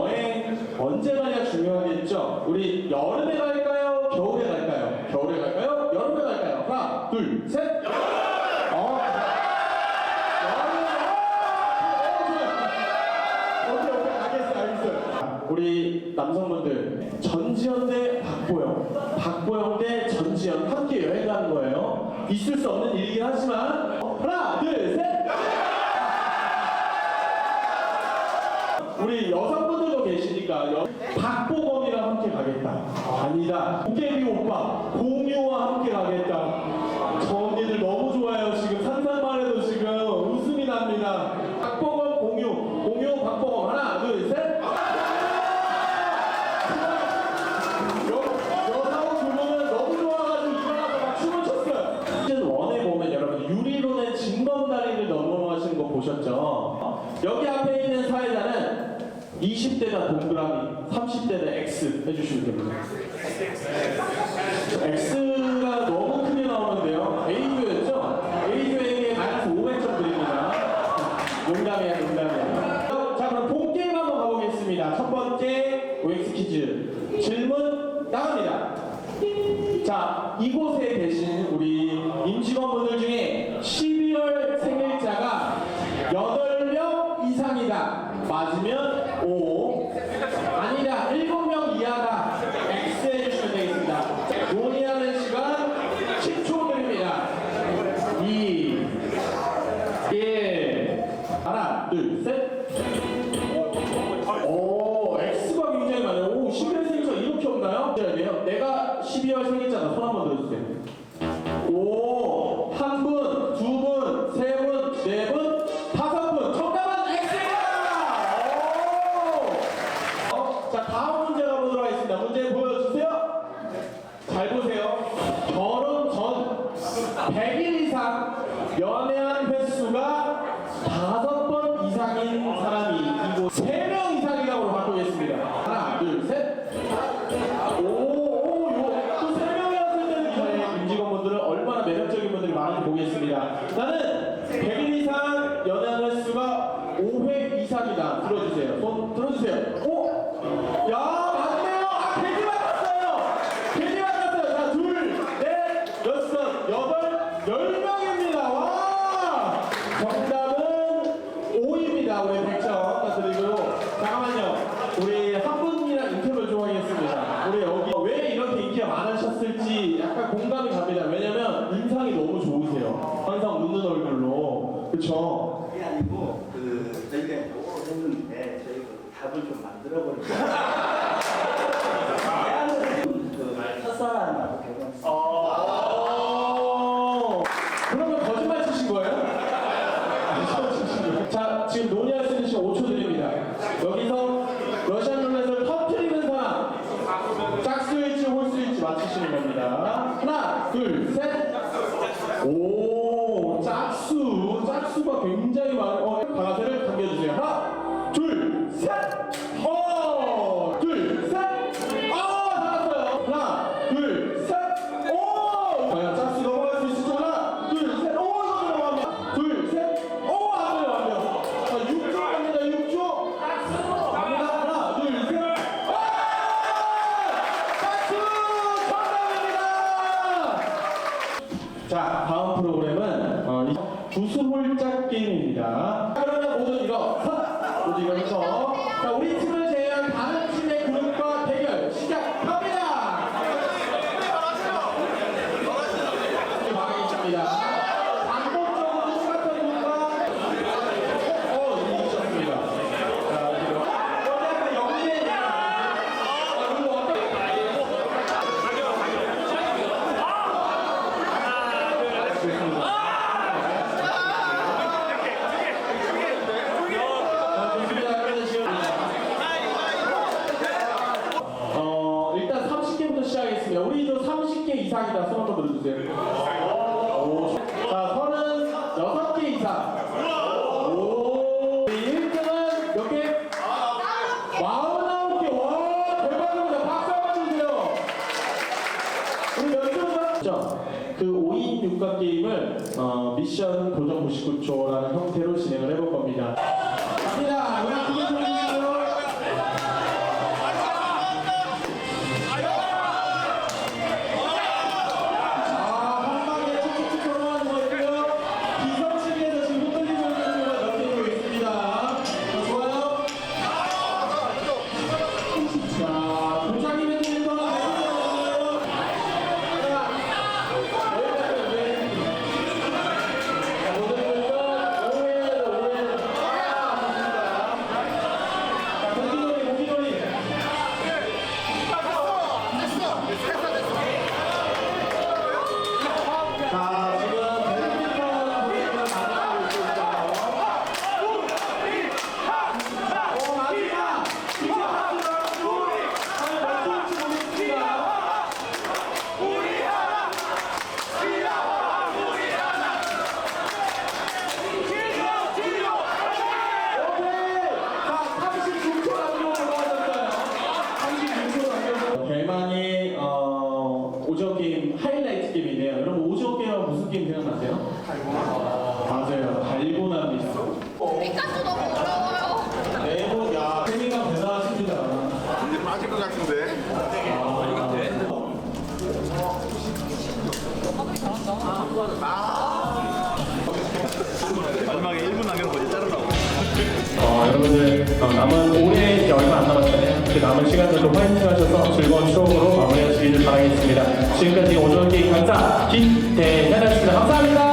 여행 언제 가냐 중요하겠죠? 우리 여름에 갈까요? 겨울에 갈까요? 겨울에 갈까요? 여름에 갈까요? 하나, 둘, 셋! 어. 우리 남성분들 전지현 대 박보영 박보영 대 전지현 함께 여행 가는 거예요 있을 수 없는 일이긴 하지만 하나 둘셋 우리 여성분들도 계시니까 여... 박보검이랑 함께 가겠다. 아니다. 도깨비 오빠 공유와 함께 가겠다. 저 언니들 너무 좋아요. 지금 상상만 해도 지금 웃음이 납니다. 박보검 공유, 공유 박보검 하나, 둘, 셋. 여- 여사오 두 분은 너무 좋아가지고 일어나서 막 춤을 췄어요. 시즌 1에 보면 여러분 유리론의 징검다리를 넘어가시는 거 보셨죠? 여기 앞에 있는 사회자는 20대다 동그라미, 30대다 X 해주시면 됩니다. X가 너무 크게 나오는데요. A교였죠? A교에게 마이너스 500점 드립니다. 농담이야, 농담이야. 자, 그럼 본 게임 한번 가보겠습니다. 첫 번째 OX 퀴즈. 질문 나갑니다. 자, 이곳에 계신 우리 임직원분들 중에 100일 이상 연애한 횟수가 다섯 번 이상인 사람이 이곳 3명 이상이라고 바꾸겠습니다. 하나, 둘, 셋. 오, 오, 요, 또세 명이었을 때는 저희 임직원분들은 얼마나 매력적인 분들이 많은지 보겠습니다. 나는 100일 이상 연애한 횟수가 5회 이상이다. 들어주세요. 손 들어주세요. 오! 야, 10명입니다. 와! 정답은 5입니다. 우리 100점 드리고 잠깐만요. 우리 한 분이랑 인터뷰를 좀 하겠습니다. 우리 여기 왜 이렇게 인기가 많으셨을지 약간 공감이 갑니다. 왜냐면 인상이 너무 좋으세요. 항상 웃는 얼굴로. 그쵸? 그게 아니고 그 저희가 요거를 했는데 저희가 답을 좀 만들어버리고 겁니다. 30개 이상이다. 손 한번 들어주세요. 오. 자, 36개 이상. 오. 1등은 몇 개? 49개. 와, 대박입니다. 박수 한번 주세요. 우리 몇 등이죠? 그 5인 육각 게임을 어, 미션 도전 99초라는 형태로 진행을 해볼 겁니다. 갑니다. 생각나세요? 맞아요. 달고나 미스. 피카소 너무 어려워요. 네모 야 세미가 대단하십니다. 이제 빠질 것 같은데. 마지막에 1분 남겨서 이제 자르라고. 어, 여러분들 어, 남은 올해 이제 얼마 안 남았잖아요. 그 남은 시간들도 화이팅 하셔서 즐거운 추억으로 마무리하시길 바라겠습니다. 지금까지 오징어 게임 강사 김대현이었습니다. 감사합니다.